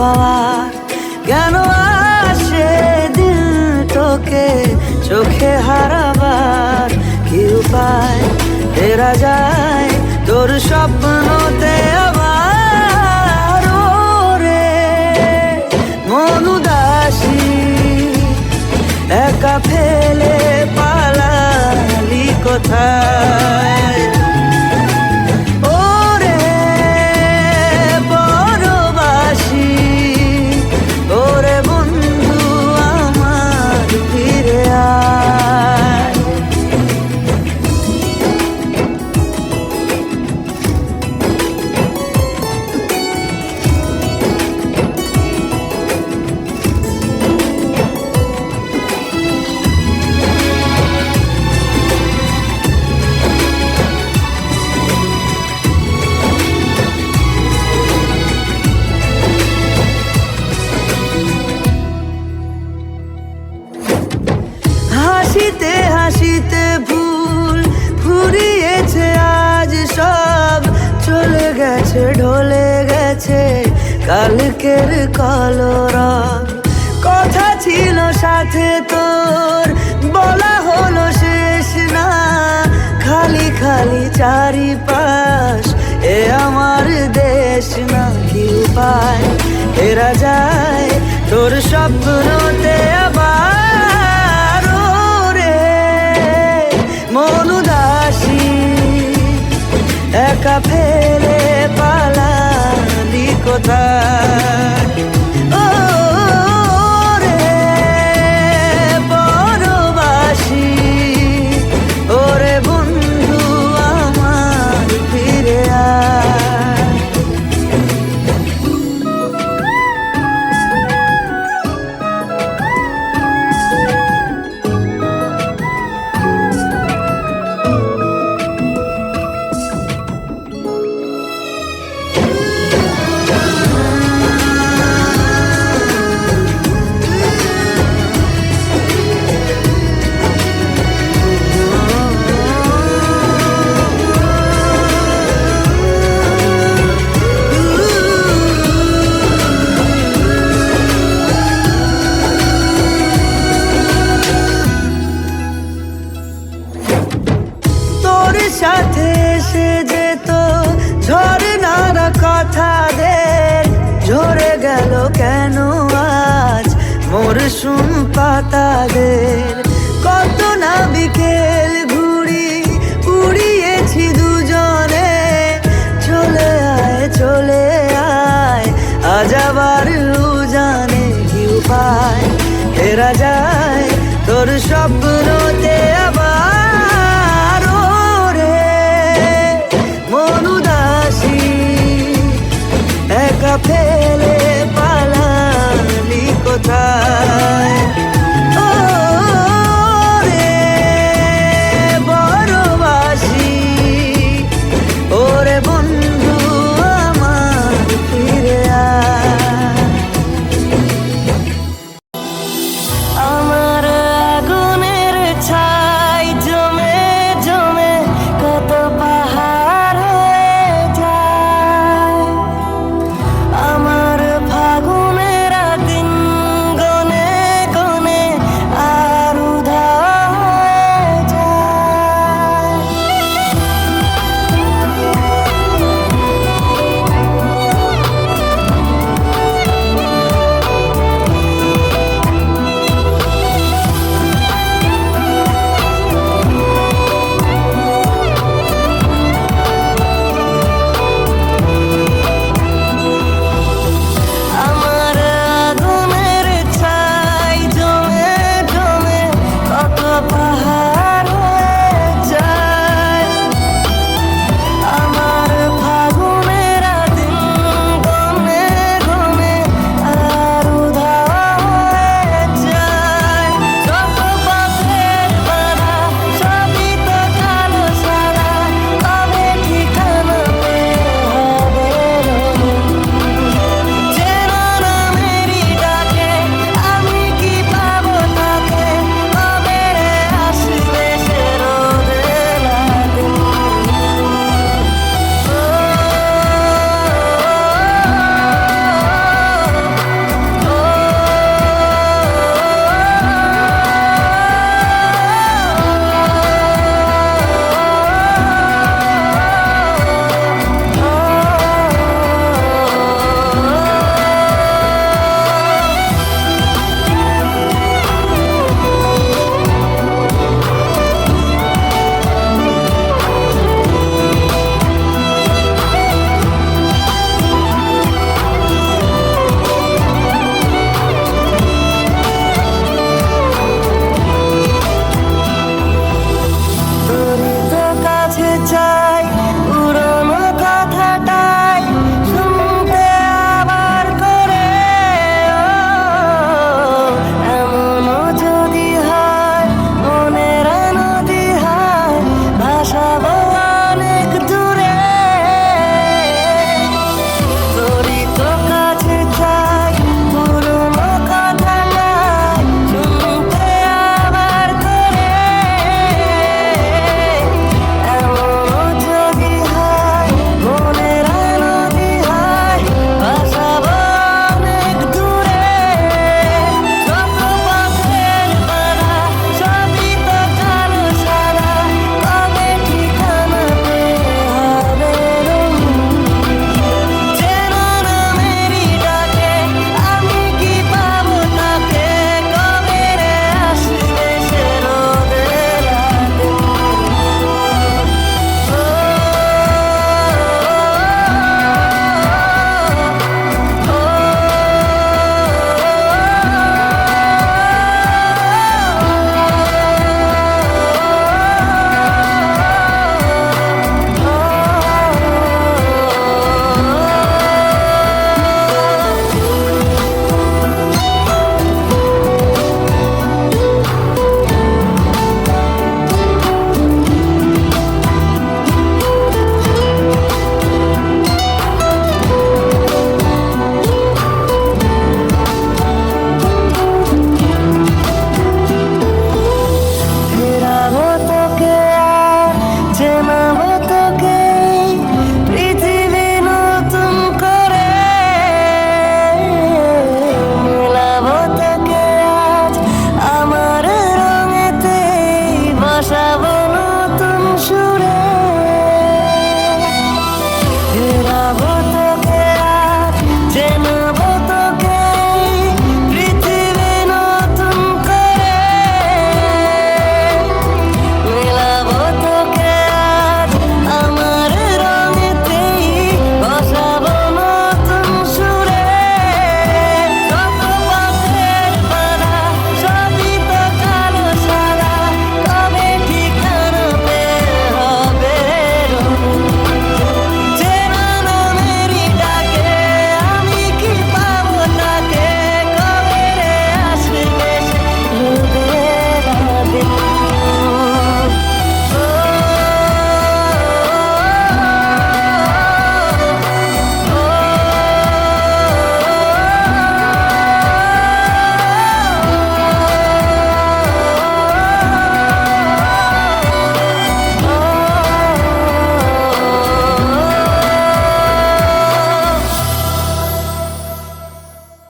পাওয়ার কেন আসে দিল তোকে চোখে হারাবার কি উপায় ফেরা যায় তোর স্বপ্নতে আবার রে মন উদাসী একা ফেলে পালালি কোথায় গেছে ঢলে গেছে কালকের কলরব কথা ছিল সাথে তোর, বলা হলো শেষ না। খালি খালি চারিপাশ, এ আমার দেশ না কি উপায় এরা যায় তোর স্বপ্নতে আবার রে মন উদাসী একা ফেলে পালালি গেল কেন আজ? মোর শুন পাতাদের